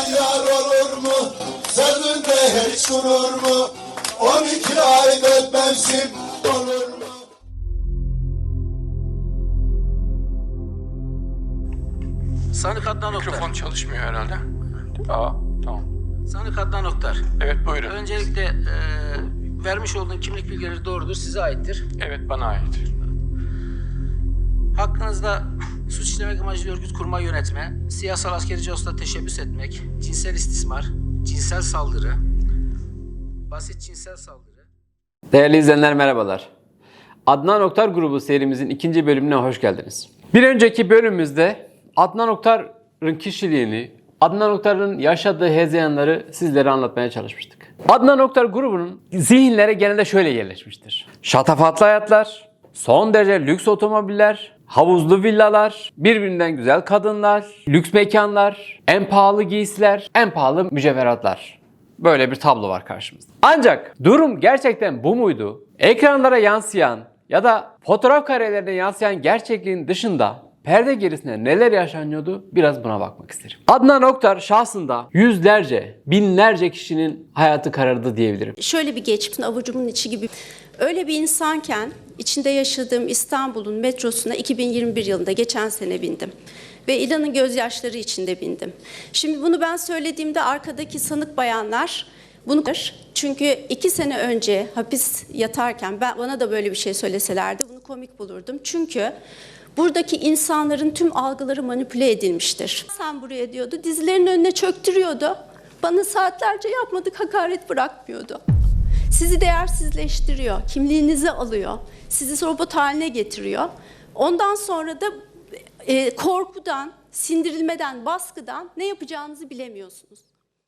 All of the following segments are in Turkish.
Aman yar olur mu? Sözünde hiç durur mu? 12 ay mevsim olur mu? Sanık Adnan Oktar. Mikrofon çalışmıyor herhalde. Aa, tamam. Sanık Adnan Oktar. Evet buyurun. Öncelikle e, vermiş olduğun kimlik bilgileri doğrudur, size aittir. Evet bana ait. Hakkınızda işlemek amacıyla örgüt kurma yönetme, siyasal askeri casusta teşebbüs etmek, cinsel istismar, cinsel saldırı, basit cinsel saldırı, Değerli izleyenler merhabalar. Adnan Oktar grubu serimizin ikinci bölümüne hoş geldiniz. Bir önceki bölümümüzde Adnan Oktar'ın kişiliğini, Adnan Oktar'ın yaşadığı hezeyanları sizlere anlatmaya çalışmıştık. Adnan Oktar grubunun zihinlere genelde şöyle yerleşmiştir. Şatafatlı hayatlar, son derece lüks otomobiller, havuzlu villalar, birbirinden güzel kadınlar, lüks mekanlar, en pahalı giysiler, en pahalı mücevheratlar. Böyle bir tablo var karşımızda. Ancak durum gerçekten bu muydu? Ekranlara yansıyan ya da fotoğraf karelerine yansıyan gerçekliğin dışında perde gerisinde neler yaşanıyordu biraz buna bakmak isterim. Adnan Oktar şahsında yüzlerce, binlerce kişinin hayatı karardı diyebilirim. şöyle bir geçmişin avucumun içi gibi öyle bir insanken içinde yaşadığım İstanbul'un metrosuna 2021 yılında geçen sene bindim. Ve İlan'ın gözyaşları içinde bindim. Şimdi bunu ben söylediğimde arkadaki sanık bayanlar bunu çünkü iki sene önce hapis yatarken ben, bana da böyle bir şey söyleselerdi bunu komik bulurdum. Çünkü buradaki insanların tüm algıları manipüle edilmiştir. Sen buraya diyordu, dizilerin önüne çöktürüyordu. Bana saatlerce yapmadık hakaret bırakmıyordu. Sizi değersizleştiriyor, kimliğinizi alıyor, sizi robot haline getiriyor. Ondan sonra da e, korkudan, sindirilmeden, baskıdan ne yapacağınızı bilemiyorsunuz.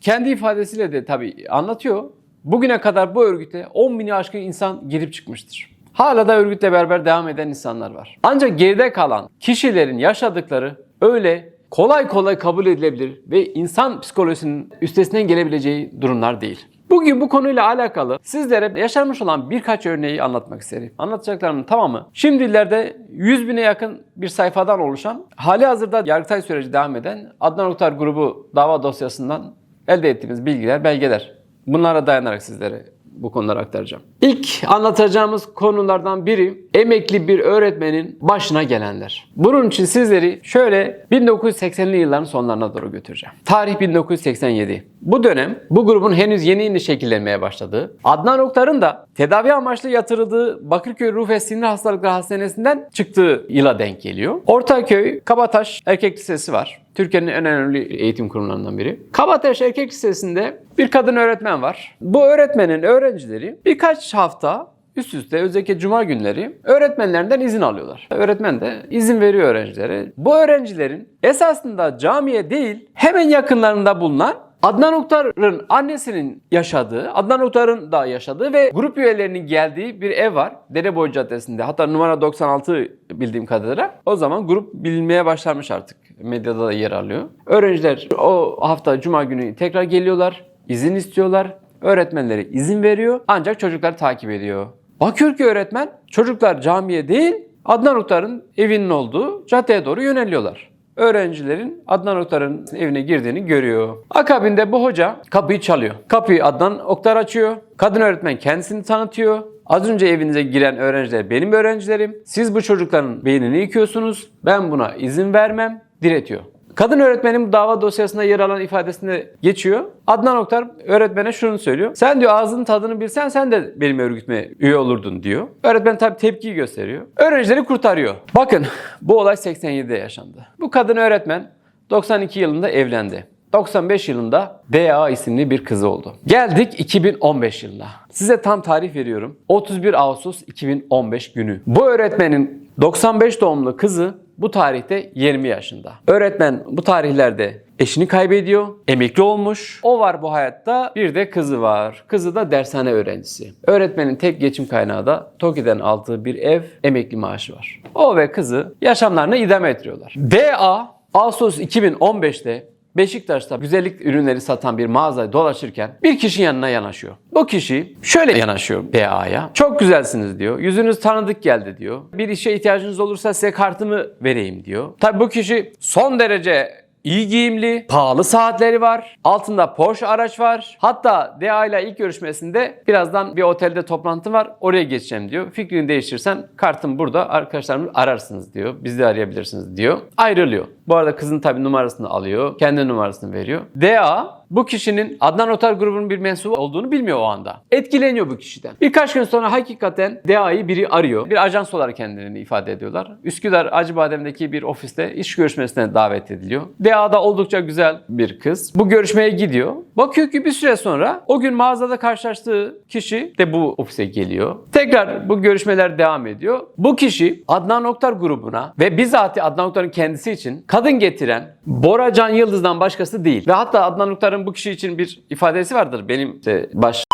Kendi ifadesiyle de tabii anlatıyor. Bugüne kadar bu örgüte 10 bini aşkın insan girip çıkmıştır. Hala da örgütle beraber devam eden insanlar var. Ancak geride kalan kişilerin yaşadıkları öyle kolay kolay kabul edilebilir ve insan psikolojisinin üstesinden gelebileceği durumlar değil. Bugün bu konuyla alakalı sizlere yaşanmış olan birkaç örneği anlatmak isterim. Anlatacaklarımın tamamı şimdilerde 100 bine yakın bir sayfadan oluşan hali hazırda Yargıtay süreci devam eden Adnan Oktar grubu dava dosyasından elde ettiğimiz bilgiler, belgeler. Bunlara dayanarak sizlere bu konuları aktaracağım. İlk anlatacağımız konulardan biri emekli bir öğretmenin başına gelenler. Bunun için sizleri şöyle 1980'li yılların sonlarına doğru götüreceğim. Tarih 1987. Bu dönem bu grubun henüz yeni yeni şekillenmeye başladığı, Adnan Oktar'ın da tedavi amaçlı yatırıldığı Bakırköy Ruh ve Sinir Hastalıkları Hastanesi'nden çıktığı yıla denk geliyor. Ortaköy Kabataş Erkek Lisesi var. Türkiye'nin en önemli eğitim kurumlarından biri. Kabataş Erkek Lisesi'nde bir kadın öğretmen var. Bu öğretmenin öğrencileri birkaç hafta üst üste özellikle cuma günleri öğretmenlerinden izin alıyorlar. Öğretmen de izin veriyor öğrencilere. Bu öğrencilerin esasında camiye değil hemen yakınlarında bulunan Adnan Oktar'ın annesinin yaşadığı, Adnan Oktar'ın da yaşadığı ve grup üyelerinin geldiği bir ev var. Dereboy Caddesi'nde. Hatta numara 96 bildiğim kadarıyla. O zaman grup bilinmeye başlamış artık. Medyada da yer alıyor. Öğrenciler o hafta cuma günü tekrar geliyorlar. izin istiyorlar. Öğretmenleri izin veriyor. Ancak çocukları takip ediyor. Bakıyor ki öğretmen çocuklar camiye değil Adnan Oktar'ın evinin olduğu caddeye doğru yöneliyorlar öğrencilerin Adnan Oktar'ın evine girdiğini görüyor. Akabinde bu hoca kapıyı çalıyor. Kapıyı Adnan Oktar açıyor. Kadın öğretmen kendisini tanıtıyor. Az önce evinize giren öğrenciler benim öğrencilerim. Siz bu çocukların beynini yıkıyorsunuz. Ben buna izin vermem. Diretiyor. Kadın öğretmenin dava dosyasında yer alan ifadesinde geçiyor. Adnan Oktar öğretmene şunu söylüyor. Sen diyor ağzının tadını bilsen sen de benim örgütüme üye olurdun diyor. Öğretmen tabi tepkiyi gösteriyor. Öğrencileri kurtarıyor. Bakın bu olay 87'de yaşandı. Bu kadın öğretmen 92 yılında evlendi. 95 yılında DA isimli bir kızı oldu. Geldik 2015 yılına. Size tam tarih veriyorum. 31 Ağustos 2015 günü. Bu öğretmenin 95 doğumlu kızı bu tarihte 20 yaşında. Öğretmen bu tarihlerde eşini kaybediyor, emekli olmuş. O var bu hayatta. Bir de kızı var. Kızı da dershane öğrencisi. Öğretmenin tek geçim kaynağı da TOKİ'den aldığı bir ev, emekli maaşı var. O ve kızı yaşamlarını idame ettiriyorlar. DA Ağustos 2015'te Beşiktaş'ta güzellik ürünleri satan bir mağazaya dolaşırken bir kişi yanına yanaşıyor. Bu kişi şöyle yanaşıyor DA'ya. Çok güzelsiniz diyor. Yüzünüz tanıdık geldi diyor. Bir işe ihtiyacınız olursa size kartımı vereyim diyor. Tabi bu kişi son derece iyi giyimli, pahalı saatleri var, altında Porsche araç var. Hatta DA ile ilk görüşmesinde birazdan bir otelde toplantı var, oraya geçeceğim diyor. Fikrini değiştirsen kartım burada, arkadaşlarımı ararsınız diyor. Bizi de arayabilirsiniz diyor. Ayrılıyor. Bu arada kızın tabii numarasını alıyor, kendi numarasını veriyor. DA bu kişinin Adnan Otar grubunun bir mensubu olduğunu bilmiyor o anda. Etkileniyor bu kişiden. Birkaç gün sonra hakikaten DA'yı biri arıyor. Bir ajans olarak kendilerini ifade ediyorlar. Üsküdar Acıbadem'deki bir ofiste iş görüşmesine davet ediliyor. DA da oldukça güzel bir kız. Bu görüşmeye gidiyor. Bakıyor ki bir süre sonra o gün mağazada karşılaştığı kişi de bu ofise geliyor. Tekrar bu görüşmeler devam ediyor. Bu kişi Adnan Oktar grubuna ve bizzat Adnan Oktar'ın kendisi için kadın getiren Bora Can Yıldız'dan başkası değil. Ve hatta Adnan Oktar'ın bu kişi için bir ifadesi vardır. Benim işte baş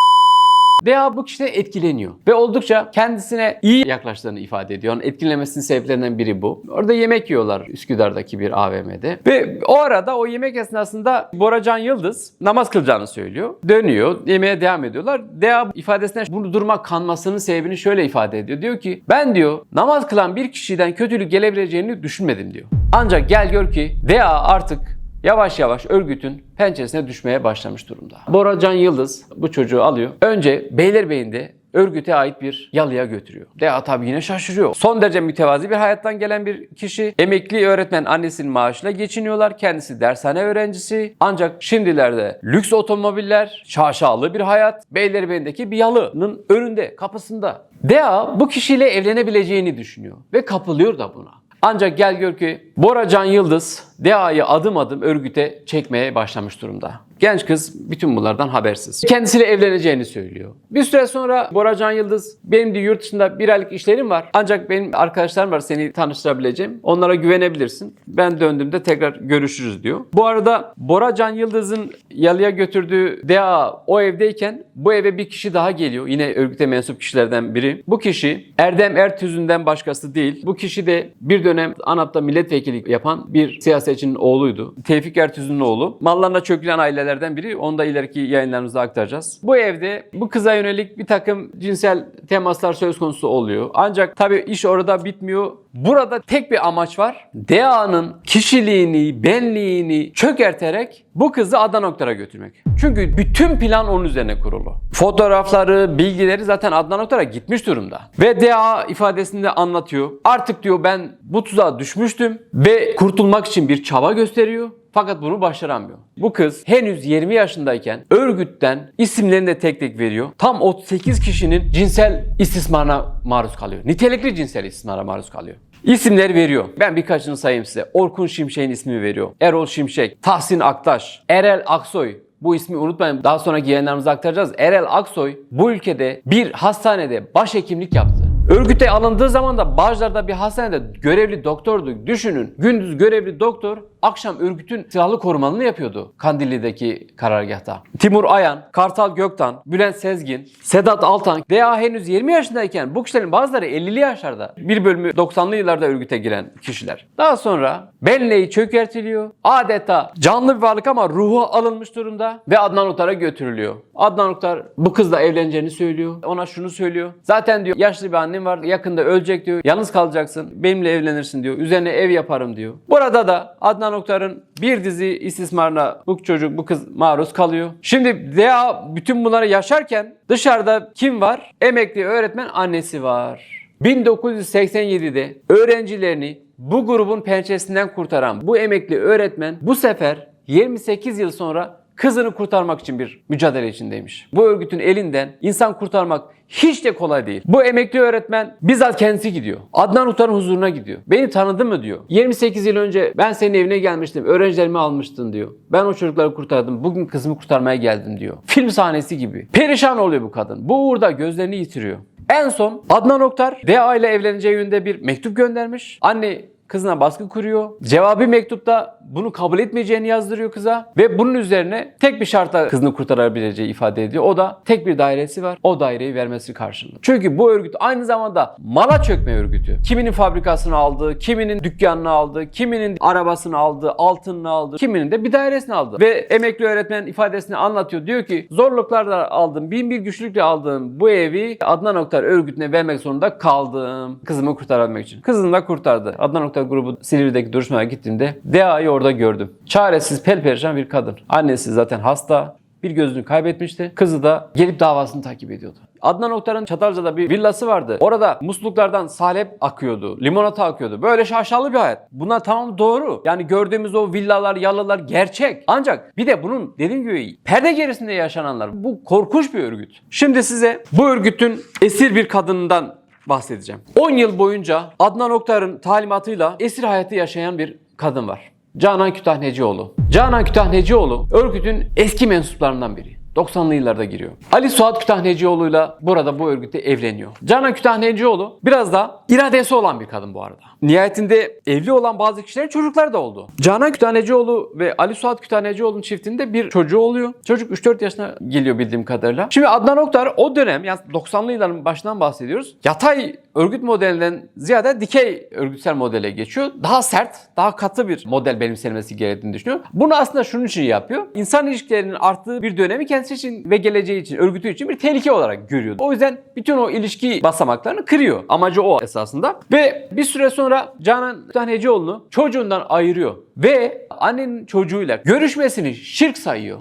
DA bu kişiden etkileniyor ve oldukça kendisine iyi yaklaştığını ifade ediyor. Yani etkilemesinin sebeplerinden biri bu. Orada yemek yiyorlar Üsküdar'daki bir AVM'de ve o arada o yemek esnasında Boracan Yıldız namaz kılacağını söylüyor. Dönüyor, yemeğe devam ediyorlar. DA ifadesine bu duruma kanmasının sebebini şöyle ifade ediyor. Diyor ki ben diyor namaz kılan bir kişiden kötülük gelebileceğini düşünmedim diyor. Ancak gel gör ki DA artık yavaş yavaş örgütün pençesine düşmeye başlamış durumda. Bora Can Yıldız bu çocuğu alıyor. Önce Beylerbeyi'nde örgüte ait bir yalıya götürüyor. DA tabi yine şaşırıyor. Son derece mütevazi bir hayattan gelen bir kişi. Emekli öğretmen annesinin maaşıyla geçiniyorlar. Kendisi dershane öğrencisi. Ancak şimdilerde lüks otomobiller, şaşalı bir hayat. Beylerbeyi'ndeki bir yalının önünde, kapısında. DA bu kişiyle evlenebileceğini düşünüyor ve kapılıyor da buna. Ancak gel gör ki Bora Can Yıldız DA'yı adım adım örgüte çekmeye başlamış durumda. Genç kız bütün bunlardan habersiz. Kendisiyle evleneceğini söylüyor. Bir süre sonra Bora Can Yıldız benim de yurt dışında bir aylık işlerim var. Ancak benim arkadaşlarım var seni tanıştırabileceğim. Onlara güvenebilirsin. Ben döndüğümde tekrar görüşürüz diyor. Bu arada Bora Can Yıldız'ın yalıya götürdüğü DA o evdeyken bu eve bir kişi daha geliyor. Yine örgüte mensup kişilerden biri. Bu kişi Erdem Ertüz'ünden başkası değil. Bu kişi de bir dönem ANAP'ta milletvekili yapan bir siyasetçinin oğluydu. Tevfik Ertüz'ün oğlu. Mallarına çökülen ailelerden biri. Onu da ileriki yayınlarımızda aktaracağız. Bu evde bu kıza yönelik bir takım cinsel temaslar söz konusu oluyor. Ancak tabii iş orada bitmiyor. Burada tek bir amaç var. DA'nın kişiliğini, benliğini çökerterek bu kızı Adnan Oktar'a götürmek. Çünkü bütün plan onun üzerine kurulu. Fotoğrafları, bilgileri zaten Adnan Oktar'a gitmiş durumda. Ve DA ifadesinde anlatıyor. Artık diyor ben bu tuzağa düşmüştüm ve kurtulmak için bir çaba gösteriyor. Fakat bunu başaramıyor. Bu kız henüz 20 yaşındayken örgütten isimlerini de tek tek veriyor. Tam 38 kişinin cinsel istismarına maruz kalıyor. Nitelikli cinsel istismara maruz kalıyor. İsimleri veriyor. Ben birkaçını sayayım size. Orkun Şimşek'in ismini veriyor. Erol Şimşek, Tahsin Aktaş, Erel Aksoy, bu ismi unutmayın. Daha sonraki yayınlarımızda aktaracağız. Erel Aksoy bu ülkede bir hastanede başhekimlik yaptı. Örgüte alındığı zaman da Bağcılar'da bir hastanede görevli doktordu. Düşünün gündüz görevli doktor akşam örgütün silahlı korumalını yapıyordu Kandilli'deki karargahta. Timur Ayan, Kartal Göktan, Bülent Sezgin, Sedat Altan, DA henüz 20 yaşındayken bu kişilerin bazıları 50'li yaşlarda. Bir bölümü 90'lı yıllarda örgüte giren kişiler. Daha sonra benleği çökertiliyor. Adeta canlı bir varlık ama ruhu alınmış durumda ve Adnan Oktar'a götürülüyor. Adnan Oktar bu kızla evleneceğini söylüyor. Ona şunu söylüyor. Zaten diyor yaşlı bir annem var yakında ölecek diyor. Yalnız kalacaksın. Benimle evlenirsin diyor. Üzerine ev yaparım diyor. Burada da Adnan Oktar'ın bir dizi istismarına bu çocuk bu kız maruz kalıyor. Şimdi DA bütün bunları yaşarken dışarıda kim var? Emekli öğretmen annesi var. 1987'de öğrencilerini bu grubun pençesinden kurtaran bu emekli öğretmen bu sefer 28 yıl sonra kızını kurtarmak için bir mücadele içindeymiş. Bu örgütün elinden insan kurtarmak hiç de kolay değil. Bu emekli öğretmen bizzat kendisi gidiyor. Adnan Utar'ın huzuruna gidiyor. Beni tanıdı mı diyor. 28 yıl önce ben senin evine gelmiştim. Öğrencilerimi almıştın diyor. Ben o çocukları kurtardım. Bugün kızımı kurtarmaya geldim diyor. Film sahnesi gibi. Perişan oluyor bu kadın. Bu uğurda gözlerini yitiriyor. En son Adnan Oktar DA ile evleneceği yönünde bir mektup göndermiş. Anne kızına baskı kuruyor. Cevabı mektupta bunu kabul etmeyeceğini yazdırıyor kıza ve bunun üzerine tek bir şartla kızını kurtarabileceği ifade ediyor. O da tek bir dairesi var. O daireyi vermesi karşılığında. Çünkü bu örgüt aynı zamanda mala çökme örgütü. Kiminin fabrikasını aldı, kiminin dükkanını aldı, kiminin arabasını aldı, altınını aldı, kiminin de bir dairesini aldı. Ve emekli öğretmen ifadesini anlatıyor. Diyor ki zorluklarla aldım, bin bir güçlükle aldığım bu evi Adnan Oktar örgütüne vermek zorunda kaldım. Kızımı kurtarabilmek için. Kızını da kurtardı. Adnan Oktar grubu Silivri'deki duruşmaya gittiğimde DA'yı orada gördüm. Çaresiz, pelperişan bir kadın. Annesi zaten hasta. Bir gözünü kaybetmişti. Kızı da gelip davasını takip ediyordu. Adnan Oktar'ın Çatalca'da bir villası vardı. Orada musluklardan salep akıyordu, limonata akıyordu. Böyle şaşalı bir hayat. Bunlar tamam doğru. Yani gördüğümüz o villalar, yalılar gerçek. Ancak bir de bunun dediğim gibi perde gerisinde yaşananlar. Bu korkunç bir örgüt. Şimdi size bu örgütün esir bir kadından bahsedeceğim. 10 yıl boyunca Adnan Oktar'ın talimatıyla esir hayatı yaşayan bir kadın var. Canan Kütahnecioğlu. Canan Kütahnecioğlu örgütün eski mensuplarından biri. 90'lı yıllarda giriyor. Ali Suat Kütahnecioğlu'yla burada bu örgütte evleniyor. Canan Kütahnecioğlu biraz da iradesi olan bir kadın bu arada. Nihayetinde evli olan bazı kişilerin çocukları da oldu. Canan Kütahnecioğlu ve Ali Suat Kütahnecioğlu'nun çiftinde bir çocuğu oluyor. Çocuk 3-4 yaşına geliyor bildiğim kadarıyla. Şimdi Adnan Oktar o dönem yani 90'lı yılların başından bahsediyoruz. Yatay örgüt modelinden ziyade dikey örgütsel modele geçiyor. Daha sert, daha katı bir model benimsenmesi gerektiğini düşünüyor. Bunu aslında şunun için yapıyor. İnsan ilişkilerinin arttığı bir dönemi kendisi için ve geleceği için, örgütü için bir tehlike olarak görüyor. O yüzden bütün o ilişki basamaklarını kırıyor. Amacı o esasında. Ve bir süre sonra Canan Kütahnecioğlu'nu çocuğundan ayırıyor. Ve annenin çocuğuyla görüşmesini şirk sayıyor.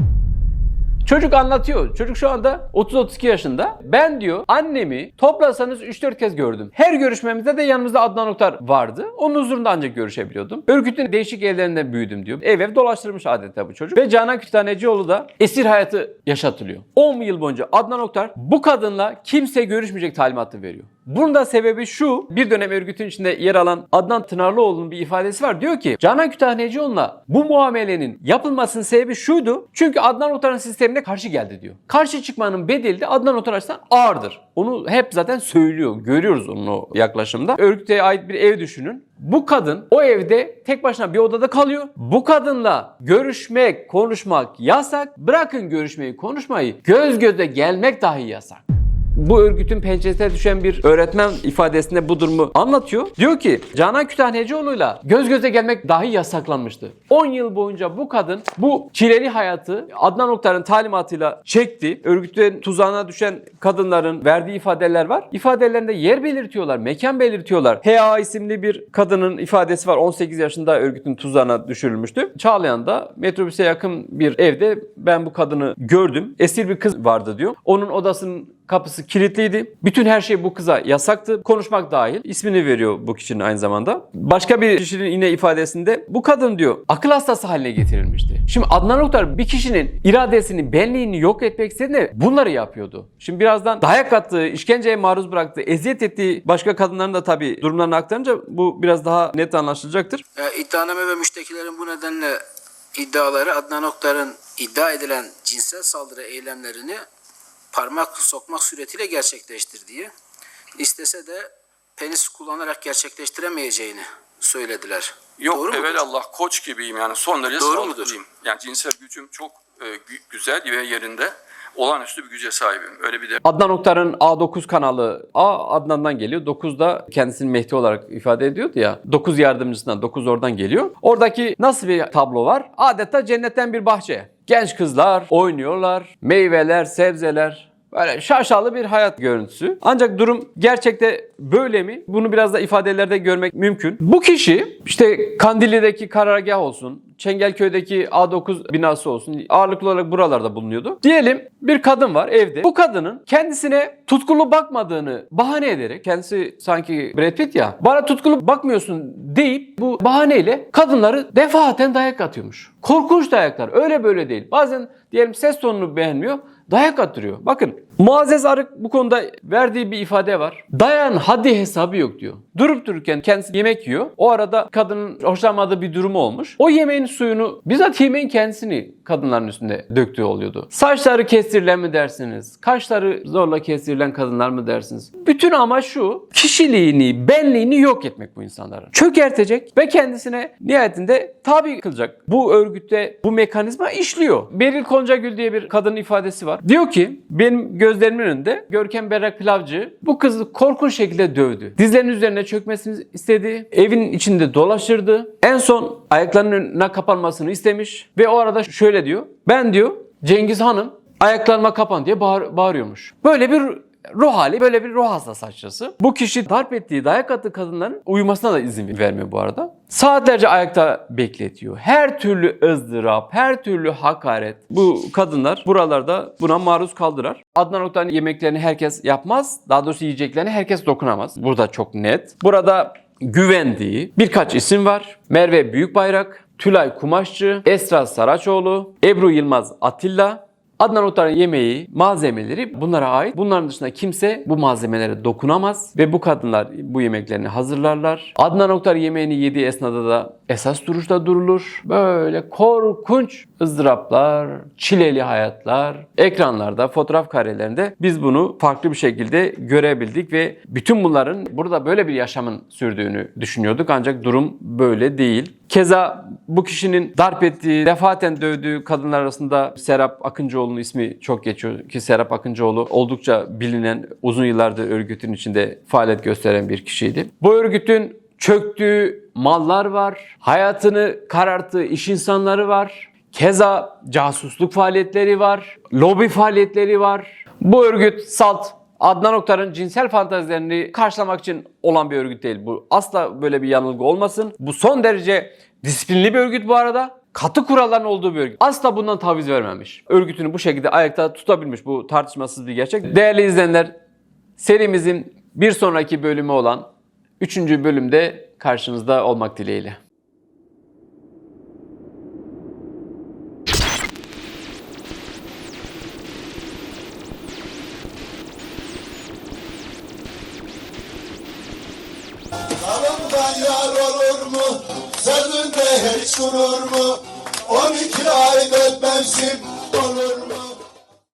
Çocuk anlatıyor. Çocuk şu anda 30-32 yaşında. Ben diyor annemi toplasanız 3-4 kez gördüm. Her görüşmemizde de yanımızda Adnan Oktar vardı. Onun huzurunda ancak görüşebiliyordum. Örgütün değişik evlerinde büyüdüm diyor. Ev ev dolaştırmış adeta bu çocuk. Ve Canan Kütahnecioğlu da esir hayatı yaşatılıyor. 10 yıl boyunca Adnan Oktar bu kadınla kimse görüşmeyecek talimatı veriyor. Bunun da sebebi şu. Bir dönem örgütün içinde yer alan Adnan Tınarlıoğlu'nun bir ifadesi var. Diyor ki Canan Kütahnecioğlu'na bu muamelenin yapılmasının sebebi şuydu. Çünkü Adnan Oktar'ın sistemine karşı geldi diyor. Karşı çıkmanın bedeli de Adnan Oktar açısından ağırdır. Onu hep zaten söylüyor. Görüyoruz onun o yaklaşımda. Örgüte ait bir ev düşünün. Bu kadın o evde tek başına bir odada kalıyor. Bu kadınla görüşmek, konuşmak yasak. Bırakın görüşmeyi, konuşmayı. Göz göze gelmek dahi yasak bu örgütün pençesine düşen bir öğretmen ifadesinde bu durumu anlatıyor. Diyor ki Canan Kütahnecioğlu'yla göz göze gelmek dahi yasaklanmıştı. 10 yıl boyunca bu kadın bu çileli hayatı Adnan Oktar'ın talimatıyla çekti. Örgütün tuzağına düşen kadınların verdiği ifadeler var. İfadelerinde yer belirtiyorlar, mekan belirtiyorlar. H.A. isimli bir kadının ifadesi var. 18 yaşında örgütün tuzağına düşürülmüştü. Çağlayan'da metrobüse yakın bir evde ben bu kadını gördüm. Esir bir kız vardı diyor. Onun odasının kapısı kilitliydi. Bütün her şey bu kıza yasaktı. Konuşmak dahil. İsmini veriyor bu kişinin aynı zamanda. Başka bir kişinin yine ifadesinde bu kadın diyor akıl hastası haline getirilmişti. Şimdi Adnan Oktar bir kişinin iradesini, benliğini yok etmek istediğinde bunları yapıyordu. Şimdi birazdan dayak attığı, işkenceye maruz bıraktığı, eziyet ettiği başka kadınların da tabii durumlarını aktarınca bu biraz daha net anlaşılacaktır. E, iddianame ve müştekilerin bu nedenle iddiaları Adnan Oktar'ın iddia edilen cinsel saldırı eylemlerini parmak sokmak suretiyle gerçekleştirdiği, istese de penis kullanarak gerçekleştiremeyeceğini söylediler. Yok Doğru mudur? evelallah koç gibiyim yani son derece Doğru sağlıklıyım. Yani cinsel gücüm çok e, gü- güzel ve yerinde. Olağanüstü bir güce sahibim. Öyle bir de Adnan Oktar'ın A9 kanalı A Adnan'dan geliyor. 9 da kendisini Mehdi olarak ifade ediyordu ya. 9 yardımcısından 9 oradan geliyor. Oradaki nasıl bir tablo var? Adeta cennetten bir bahçe. Genç kızlar oynuyorlar. Meyveler, sebzeler. Böyle şaşalı bir hayat görüntüsü. Ancak durum gerçekte böyle mi? Bunu biraz da ifadelerde görmek mümkün. Bu kişi işte Kandilli'deki karargah olsun, Çengelköy'deki A9 binası olsun ağırlıklı olarak buralarda bulunuyordu. Diyelim bir kadın var evde. Bu kadının kendisine tutkulu bakmadığını bahane ederek kendisi sanki Brad Pitt ya bana tutkulu bakmıyorsun deyip bu bahaneyle kadınları defaten dayak atıyormuş. Korkunç dayaklar öyle böyle değil. Bazen diyelim ses tonunu beğenmiyor dayak attırıyor. Bakın Muazzez Arık bu konuda verdiği bir ifade var. Dayan haddi hesabı yok diyor. Durup dururken kendisi yemek yiyor. O arada kadının hoşlanmadığı bir durumu olmuş. O yemeğin suyunu bizzat yemeğin kendisini kadınların üstünde döktüğü oluyordu. Saçları kestirilen mi dersiniz? Kaşları zorla kestirilen kadınlar mı dersiniz? Bütün amaç şu. Kişiliğini, benliğini yok etmek bu insanların. Çökertecek ve kendisine nihayetinde tabi kılacak. Bu örgütte bu mekanizma işliyor. Beril Koncagül diye bir kadının ifadesi var. Diyor ki benim gözlerimin önünde Görkem Berrak Pilavcı bu kızı korkunç şekilde dövdü. Dizlerinin üzerine çökmesini istedi. Evin içinde dolaştırdı. En son ayaklarının önüne kapanmasını istemiş ve o arada şöyle diyor. Ben diyor Cengiz Hanım ayaklarıma kapan diye bağır- bağırıyormuş. Böyle bir ruh hali böyle bir ruh hastası açıkçası. Bu kişi darp ettiği dayak attığı kadınların uyumasına da izin vermiyor bu arada. Saatlerce ayakta bekletiyor. Her türlü ızdırap, her türlü hakaret bu kadınlar buralarda buna maruz kaldırar. Adnan Oktar'ın yemeklerini herkes yapmaz. Daha doğrusu yiyeceklerini herkes dokunamaz. Burada çok net. Burada güvendiği birkaç isim var. Merve Büyükbayrak, Tülay Kumaşçı, Esra Saraçoğlu, Ebru Yılmaz Atilla, Adnan Oktar'ın yemeği, malzemeleri bunlara ait. Bunların dışında kimse bu malzemelere dokunamaz ve bu kadınlar bu yemeklerini hazırlarlar. Adnan Oktar yemeğini yediği esnada da esas duruşta durulur. Böyle korkunç ızdıraplar, çileli hayatlar ekranlarda, fotoğraf karelerinde biz bunu farklı bir şekilde görebildik ve bütün bunların burada böyle bir yaşamın sürdüğünü düşünüyorduk ancak durum böyle değil. Keza bu kişinin darp ettiği, defaten dövdüğü kadınlar arasında Serap Akıncıoğlu'nun ismi çok geçiyor ki Serap Akıncıoğlu oldukça bilinen, uzun yıllardır örgütün içinde faaliyet gösteren bir kişiydi. Bu örgütün çöktüğü mallar var, hayatını kararttığı iş insanları var, keza casusluk faaliyetleri var, lobi faaliyetleri var. Bu örgüt SALT Adnan Oktar'ın cinsel fantazilerini karşılamak için olan bir örgüt değil. Bu asla böyle bir yanılgı olmasın. Bu son derece disiplinli bir örgüt bu arada. Katı kuralların olduğu bir örgüt. Asla bundan taviz vermemiş. Örgütünü bu şekilde ayakta tutabilmiş. Bu tartışmasız bir gerçek. Değerli izleyenler, serimizin bir sonraki bölümü olan 3. bölümde karşınızda olmak dileğiyle. mu? Sözünde hiç durur mu? On iki ay bet mevsim olur mu?